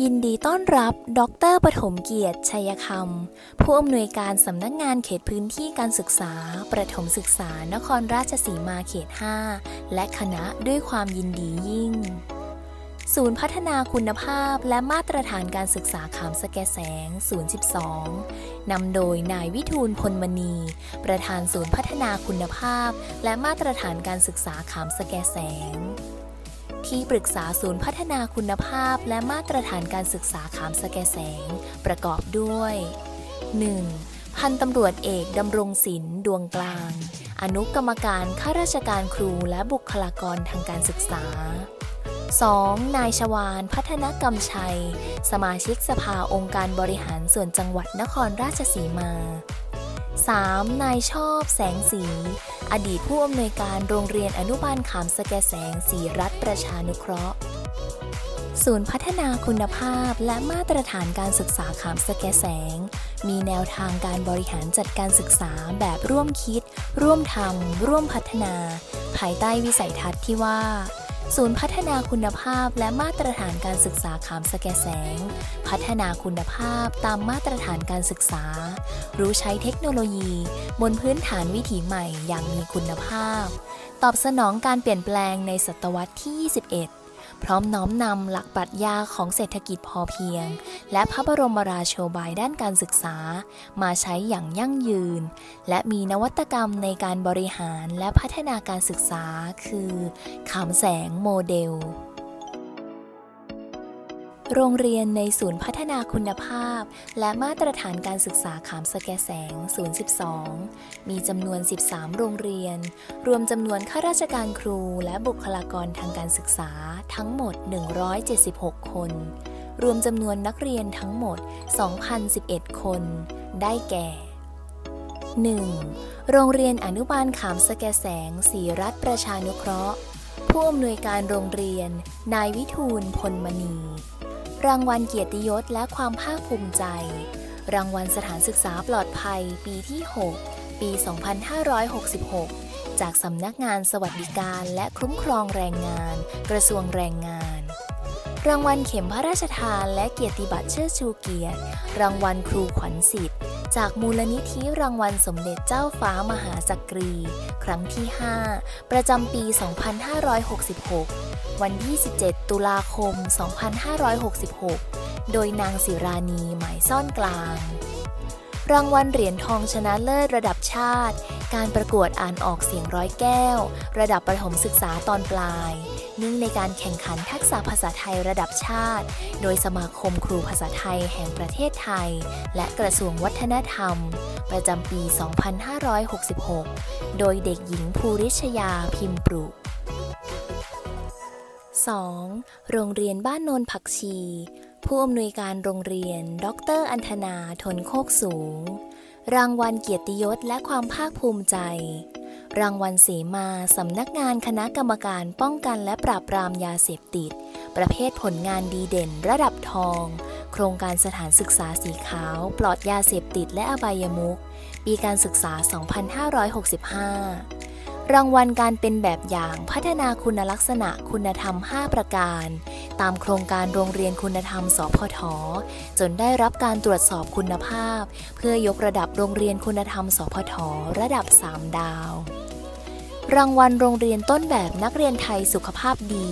ยินดีต้อนรับ ดรปฐมเกียรติ ชัยคำ ผู้อำนวยการสำนักงานเขตพื้นที่การศึกษา ประถมศึกษานครราชสีมาเขต 5 และคณะด้วยความยินดียิ่ง ศูนย์พัฒนาคุณภาพและมาตรฐานการศึกษาขามสแกแสง 012 นำโดยนายวิทูลพลมณี ประธานศูนย์พัฒนาคุณภาพ และมาตรฐานการศึกษาขามสแกแสง ที่ปรึกษาศูนย์พัฒนาคุณภาพและมาตรฐานการศึกษาขามสแกแสง ประกอบด้วย 1. พันตำรวจเอกดำรงศิลป์ดวงกลาง อนุกรรมการข้าราชการครูและบุคลากรทางการศึกษา 2. นายชวานพัฒนกรรมชัย สมาชิกสภาองค์การบริหารส่วนจังหวัดนครราชสีมา 3. นายชอบแสงสี อดีตผู้อำนวยการโรงเรียนอนุบาลขามสแกแสงสีรัฐประชานุเคราะห์ ศูนย์พัฒนาคุณภาพและมาตรฐานการศึกษาขามสแกแสง มีแนวทางการบริหารจัดการศึกษาแบบร่วมคิด ร่วมทำร่วมพัฒนา ภายใต้วิสัยทัศน์ที่ว่า ศูนย์พัฒนาคุณภาพและมาตรฐานการศึกษาขามสแกแสง พัฒนาคุณภาพตามมาตรฐานการศึกษา รู้ใช้เทคโนโลยี บนพื้นฐานวิถีใหม่อย่างมีคุณภาพ ตอบสนองการเปลี่ยนแปลงในศตวรรษที่ 21 พร้อมน้อมนำหลักปรัชญาของเศรษฐกิจพอเพียง และพระบรมราโชบายด้านการศึกษา มาใช้อย่างยั่งยืน และมีนวัตกรรมในการบริหารและพัฒนาการศึกษา คือขามแสงโมเดล โรงเรียนในศูนย์พัฒนาคุณภาพ และมาตรฐานการศึกษาขามสแกแสง 012 มีจำนวน 13 โรงเรียน รวมจำนวนข้าราชการครูและบุคลากรทางการศึกษาทั้งหมด 176 คน รวมจำนวนนักเรียนทั้งหมด 2,011 คน ได้แก่ 1. โรงเรียนอนุบาลขามสแกแสงศรีรัฐประชานุเคราะห์ ผู้อำนวยการโรงเรียน นายวิทูลพลมณี รางวัลเกียรติยศและความภาคภูมิใจ รางวัลสถานศึกษาปลอดภัยปีที่ 6 ปี 2566 จากสำนักงานสวัสดิการและคุ้มครองแรงงาน กระทรวงแรงงาน รางวัลเข็มพระราชทานและเกียรติบัตรเชิดชูเกียรติ รางวัลครูขวัญสิทธิ์ จากมูลนิธิรางวัลสมเด็จเจ้าฟ้ามหาจักรี ครั้งที่ 5 ประจำปี 2566 วันที่ 17 ตุลาคม 2566 โดยนางศิรานีหมายซ่อนกลาง รางวัลเหรียญทองชนะเลิศระดับชาติ การประกวดอ่านออกเสียงร้อยแก้ว ระดับประถมศึกษาตอนปลาย เนื่องในการแข่งขันทักษะภาษาไทยระดับชาติ โดยสมาคมครูภาษาไทยแห่งประเทศไทย และกระทรวงวัฒนธรรม ประจำปี 2566 โดยเด็กหญิงภูริชยาพิมพ์ปรุ 2. โรงเรียนบ้านโนนผักชี ผู้อำนวยการโรงเรียน ดร อันธนาทนโคกสูง รางวัลเกียรติยศและความภาคภูมิใจ รางวัลเสมาสำนักงานคณะกรรมการป้องกันและปราบปรามยาเสพติด ประเภทผลงานดีเด่นระดับทอง โครงการสถานศึกษาสีขาว ปลอดยาเสพติดและอบายมุขปีการศึกษา 2565 รางวัลการเป็นแบบอย่างพัฒนาคุณลักษณะคุณธรรม 5 ประการ ตามโครงการโรงเรียนคุณธรรม สพท จนได้รับการตรวจสอบคุณภาพ เพื่อยกระดับโรงเรียนคุณธรรม สพท ระดับ 3 ดาว รางวัลโรงเรียนต้นแบบนักเรียนไทยสุขภาพดี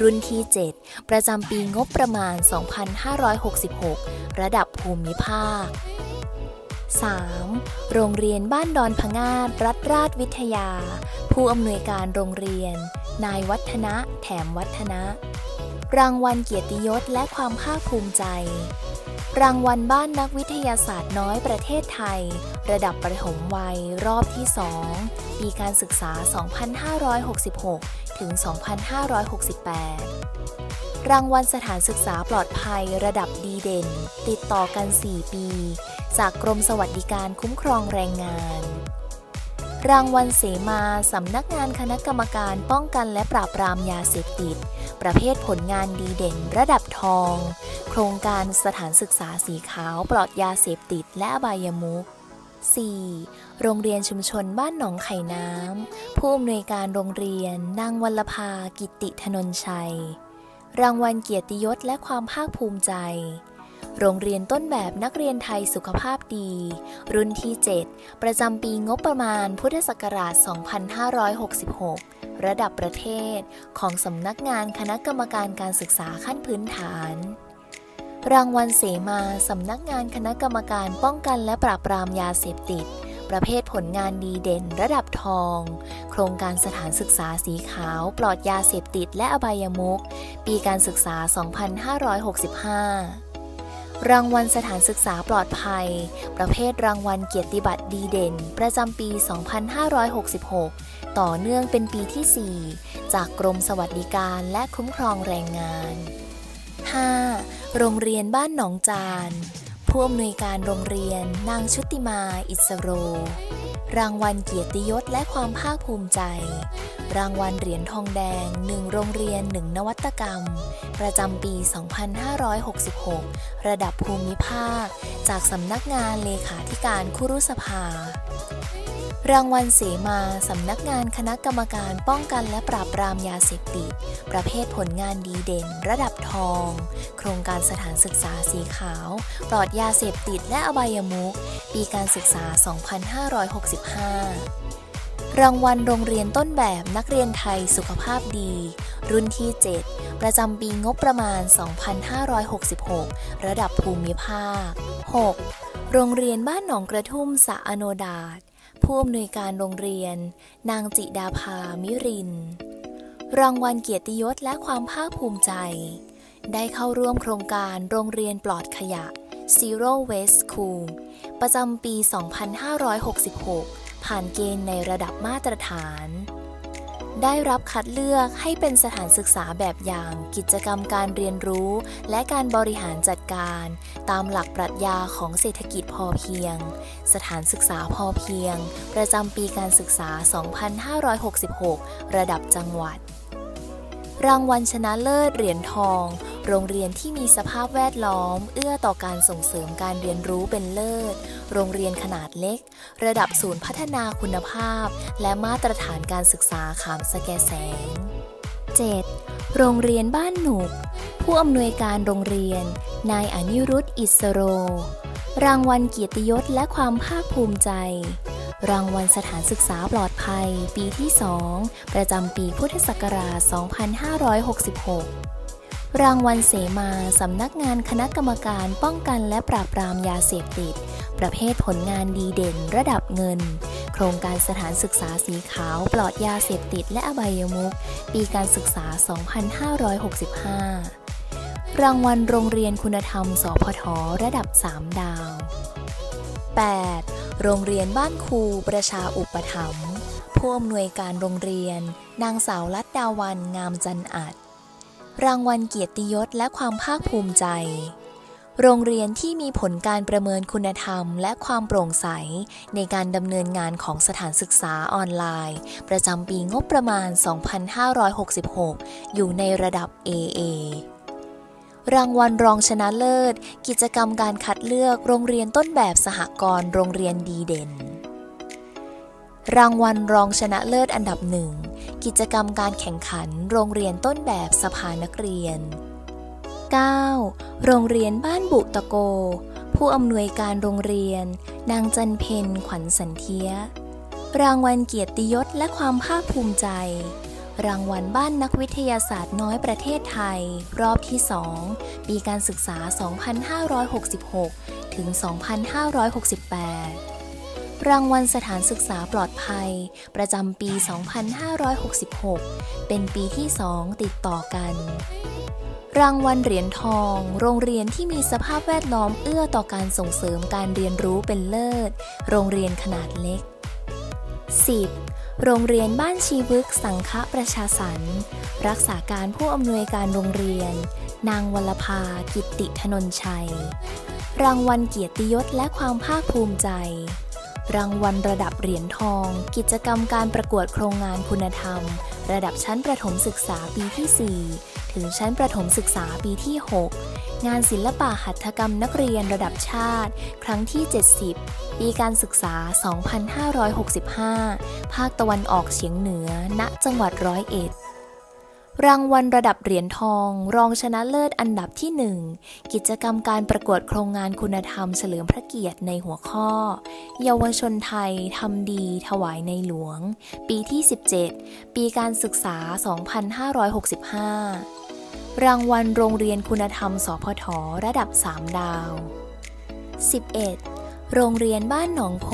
รุ่นที่ 7 ประจำปีงบประมาณ 2566 ระดับภูมิภาค 3. โรงเรียนบ้านดอนพงาดรัฐราชวิทยา ผู้อำนวยการโรงเรียน นายวัฒนะแถมวัฒนะ รางวัลเกียรติยศและความภาคภูมิใจ รางวัลบ้านนักวิทยาศาสตร์น้อยประเทศไทย ระดับประถมวัยรอบที่ 2 ปีการศึกษา 2566 ถึง 2568 รางวัลสถานศึกษาปลอดภัยระดับดีเด่น ติดต่อกัน 4 ปี จากกรมสวัสดิการคุ้มครองแรงงาน รางวัลเสมาสำนักงานคณะกรรมการป้องกันและปราบปรามยาเสพติด ประเภทผลงานดีเด่นระดับทอง โครงการสถานศึกษาสีขาวปลอดยาเสพติดและอบายมุข 4. โรงเรียนชุมชนบ้านหนองไข่น้ำ ผู้อำนวยการโรงเรียนนางวัลภากิติธนนชัย รางวัลเกียรติยศและความภาคภูมิใจ โรงเรียนต้นแบบนักเรียนไทยสุขภาพดี รุ่นที่ 7 ประจำปีงบประมาณพุทธศักราช 2566 ระดับประเทศของสำนักงานคณะกรรมการการศึกษาขั้นพื้นฐาน รางวัลเสมาสำนักงานคณะกรรมการป้องกันและปราบปรามยาเสพติด ประเภทผลงานดีเด่นระดับทอง โครงการสถานศึกษาสีขาว ปลอดยาเสพติดและอบายมุขปีการศึกษา 2565รางวัลสถานศึกษาปลอดภัย ประเภทรางวัลเกียรติบัตรดีเด่น ประจำปี 2566 ต่อเนื่องเป็นปีที่ 4 จากกรมสวัสดิการและคุ้มครองแรงงาน 5. โรงเรียนบ้านหนองจาน ผู้อำนวยการโรงเรียนนางชุติมาอิสโร รางวัลเกียรติยศและความภาคภูมิใจ รางวัลเหรียญทองแดงหนึ่งโรงเรียน1นวัตกรรม ประจำปี 2566 ระดับภูมิภาค จากสำนักงานเลขาธิการคุรุสภา รางวัลเสมาสำนักงานคณะกรรมการป้องกันและปราบปรามยาเสพติด ประเภทผลงานดีเด่น ระดับทอง โครงการสถานศึกษาสีขาว ปลอดยาเสพติดและอบายมุขปีการศึกษา 2565 รางวัลโรงเรียนต้นแบบนักเรียนไทยสุขภาพดี รุ่นที่ 7 ประจำปีงบประมาณ 2566 ระดับภูมิภาค 6. โรงเรียนบ้านหนองกระทุ่มสะอโนดาต ผู้อำนวยการโรงเรียน นางจิดาภามิริน รางวัลเกียรติยศและความภาคภูมิใจ ได้เข้าร่วมโครงการโรงเรียนปลอดขยะ Zero Waste School ประจำปี 2566 ผ่านเกณฑ์ในระดับมาตรฐาน ได้รับคัดเลือกให้เป็นสถานศึกษาแบบอย่าง กิจกรรมการเรียนรู้ และการบริหารจัดการ ตามหลักปรัชญาของเศรษฐกิจพอเพียง สถานศึกษาพอเพียง ประจำปีการศึกษา 2566 ระดับจังหวัด รางวัลชนะเลิศเหรียญทอง โรงเรียนที่มีสภาพแวดล้อม เอื้อต่อการส่งเสริมการเรียนรู้เป็นเลิศ โรงเรียนขนาดเล็ก ระดับศูนย์พัฒนาคุณภาพ และมาตรฐานการศึกษาขามสแกแสง 7. โรงเรียนบ้านหนุก ผู้อำนวยการโรงเรียน นายอนิรุตอิสโร รางวัลเกียรติยศและความภาคภูมิใจ รางวัลสถานศึกษาปลอดภัย ปีที่ 2 ประจำปีพุทธศักราช 2566 รางวัลเสมาสำนักงานคณะกรรมการป้องกันและปราบปรามยาเสพติด ประเภทผลงานดีเด่นระดับเงิน โครงการสถานศึกษาสีขาวปลอดยาเสพติดและอบายมุขปีการศึกษา 2565 รางวัลโรงเรียนคุณธรรม สพทระดับ 3 ดาว 8. โรงเรียนบ้านครูประชาอุปถัมภ์ผู้อำนวยการโรงเรียน นางสาวลัดดาวันงามจันอัด รางวัลเกียรติยศและความภาคภูมิใจ โรงเรียนที่มีผลการประเมินคุณธรรม และความโปร่งใส ในการดำเนินงานของสถานศึกษาออนไลน์ ประจำปีงบประมาณ 2566 อยู่ในระดับ AA รางวัลรองชนะเลิศ กิจกรรมการคัดเลือกโรงเรียนต้นแบบสหกรณ์โรงเรียนดีเด่น รางวัลรองชนะเลิศอันดับหนึ่ง กิจกรรมการแข่งขันโรงเรียนต้นแบบสภานักเรียน 9. โรงเรียนบ้านบุตะโก ผู้อำนวยการโรงเรียน นางจันเพนขวัญสันเทีย รางวัลเกียรติยศและความภาคภูมิใจ รางวัลบ้านนักวิทยาศาสตร์น้อยประเทศไทย รอบที่ 2 ปีการศึกษา 2566 ถึง 2568 รางวัลสถานศึกษาปลอดภัย ประจำปี 2566 เป็นปีที่ 2 ติดต่อกัน รางวัลเหรียญทอง โรงเรียนที่มีสภาพแวดล้อมเอื้อต่อการส่งเสริมการเรียนรู้เป็นเลิศ โรงเรียนขนาดเล็ก 10. โรงเรียนบ้านชีวึกสังฆประชาสรรค์รักษาการผู้อำนวยการโรงเรียน นางวลภากิตติธนนชัย รางวัลเกียรติยศและความภาคภูมิใจ รางวัลระดับเหรียญทอง กิจกรรมการประกวดโครงงานคุณธรรม ระดับชั้นประถมศึกษาปีที่ 4 ถึงชั้นประถมศึกษาปีที่ 6 งานศิลปะหัตถกรรมนักเรียนระดับชาติ ครั้งที่ 70 ปีการศึกษา 2565 ภาคตะวันออกเฉียงเหนือ ณ จังหวัดร้อยเอ็ด รางวัลระดับเหรียญทอง รองชนะเลิศอันดับที่ 1 กิจกรรมการประกวดโครงงานคุณธรรมเฉลิมพระเกียรติในหัวข้อ เยาวชนไทยทำดี ถวายในหลวง ปีที่ 17 ปีการศึกษา 2565 รางวัลโรงเรียนคุณธรรม สพทระดับ 3 ดาว 11. โรงเรียนบ้านหนองโพ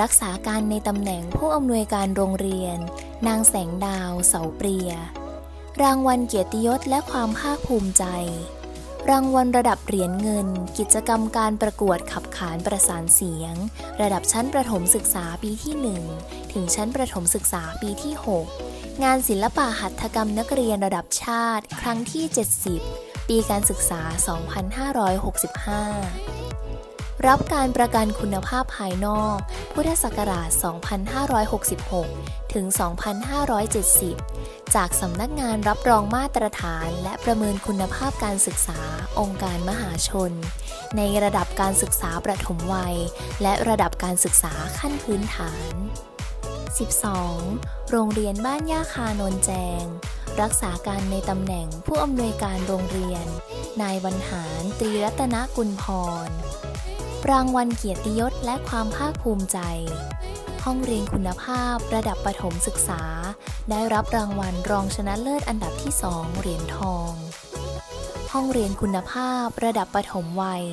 รักษาการในตำแหน่งผู้อำนวยการโรงเรียน นางแสงดาว เสาเปรีย รางวัลเกียรติยศและความภาคภูมิใจ รางวัลระดับเหรียญเงิน กิจกรรมการประกวดขับขานประสานเสียง ระดับชั้นประถมศึกษาปีที่ 1 ถึงชั้นประถมศึกษาปีที่ 6 งานศิลปะหัตถกรรมนักเรียนระดับชาติ ครั้งที่ 70 ปีการศึกษา 2565รับการประกันคุณภาพภายนอก พุทธศักราช 2566 ถึง 2570 จากสำนักงานรับรองมาตรฐาน และประเมินคุณภาพการศึกษาองค์การมหาชน ในระดับการศึกษาประถมวัย และระดับการศึกษาขั้นพื้นฐาน 12. โรงเรียนบ้านย่าคานนแจง รักษาการในตำแหน่งผู้อำนวยการโรงเรียน นายบรรหารตรีรัตนกุลพร รางวัลเกียรติยศและความภาคภูมิใจ ห้องเรียนคุณภาพ ระดับประถมศึกษา ได้รับรางวัลรองชนะเลิศอันดับที่ 2 เหรียญทอง ห้องเรียนคุณภาพ ระดับประถมวัย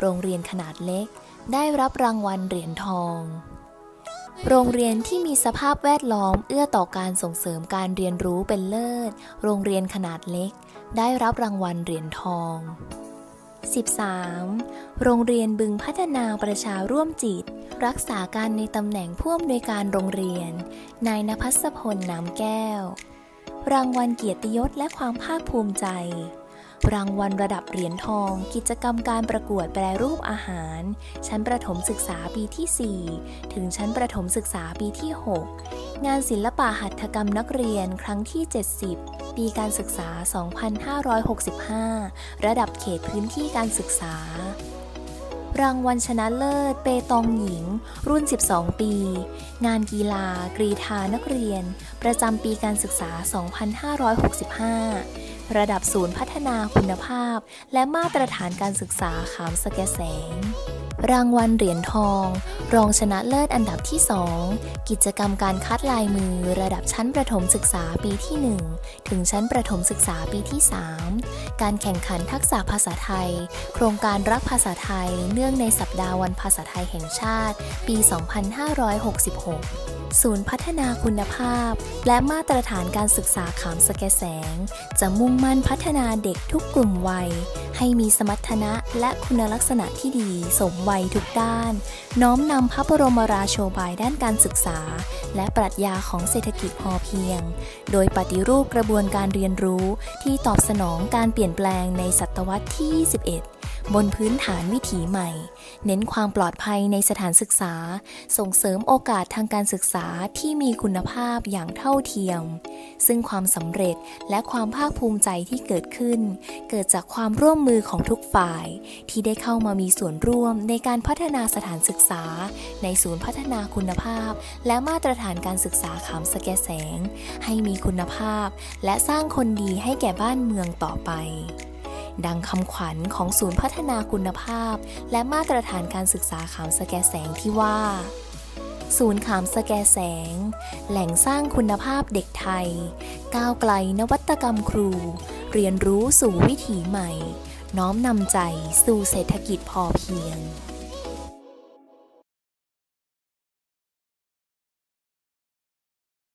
โรงเรียนขนาดเล็ก ได้รับรางวัลเหรียญทอง โรงเรียนที่มีสภาพแวดล้อมเอื้อต่อการส่งเสริมการเรียนรู้เป็นเลิศ โรงเรียนขนาดเล็ก ได้รับรางวัลเหรียญทอง 13. โรงเรียนบึงพัฒนาประชาร่วมจิต รักษาการในตำแหน่งผู้อำนวยการโรงเรียน นายนภัสพลน้ำแก้ว รางวัลเกียรติยศและความภาคภูมิใจ รางวัลระดับเหรียญทอง กิจกรรมการประกวดแปรรูปอาหาร ชั้นประถมศึกษาปีที่ 4 ถึงชั้นประถมศึกษาปีที่ 6 งานศิลปะหัตถกรรมนักเรียนครั้งที่ 70 ปีการศึกษา 2565 ระดับเขตพื้นที่การศึกษา รางวัลชนะเลิศ เปตองหญิง รุ่น 12 ปี งานกีฬา กรีธานักเรียน ประจำปีการศึกษา 2565 ระดับศูนย์พัฒนาคุณภาพ และมาตรฐานการศึกษาขามสแกแสง รางวัลเหรียญทอง รองชนะเลิศอันดับที่ 2 กิจกรรมการคัดลายมือระดับชั้นประถมศึกษาปีที่ 1 ถึงชั้นประถมศึกษาปีที่ 3 การแข่งขันทักษะภาษาไทย โครงการรักภาษาไทย เนื่องในสัปดาห์วันภาษาไทยแห่งชาติ ปี 2566 ศูนย์พัฒนาคุณภาพ และมาตรฐานการศึกษาขามสแกแสง จะมุ่งมั่นพัฒนาเด็กทุกกลุ่มวัย ให้มีสมรรถนะและคุณลักษณะที่ดีสมวัยทุกด้าน น้อมนำพระบรมราโชบายด้านการศึกษา และปรัชญาของเศรษฐกิจพอเพียง โดยปฏิรูปกระบวนการเรียนรู้ที่ตอบสนองการเปลี่ยนแปลงในศตวรรษที่ 21 บนพื้นฐานวิถีใหม่ เน้นความปลอดภัยในสถานศึกษา ส่งเสริมโอกาสทางการศึกษาที่มีคุณภาพอย่างเท่าเทียม ซึ่งความสำเร็จและความภาคภูมิใจที่เกิดขึ้น เกิดจากความร่วมมือของทุกฝ่าย ที่ได้เข้ามามีส่วนร่วมในการพัฒนาสถานศึกษา ในศูนย์พัฒนาคุณภาพ และมาตรฐานการศึกษาขามสแกแสง ให้มีคุณภาพ และสร้างคนดีให้แก่บ้านเมืองต่อไป ดังคำขวัญของศูนย์พัฒนาคุณภาพ และมาตรฐานการศึกษาขามสแกแสงที่ว่า ศูนย์ขามสแกแสง แหล่งสร้างคุณภาพเด็กไทย ก้าวไกลนวัตกรรมครู เรียนรู้สู่วิถีใหม่ น้อมนำใจสู่เศรษฐกิจพอเพียง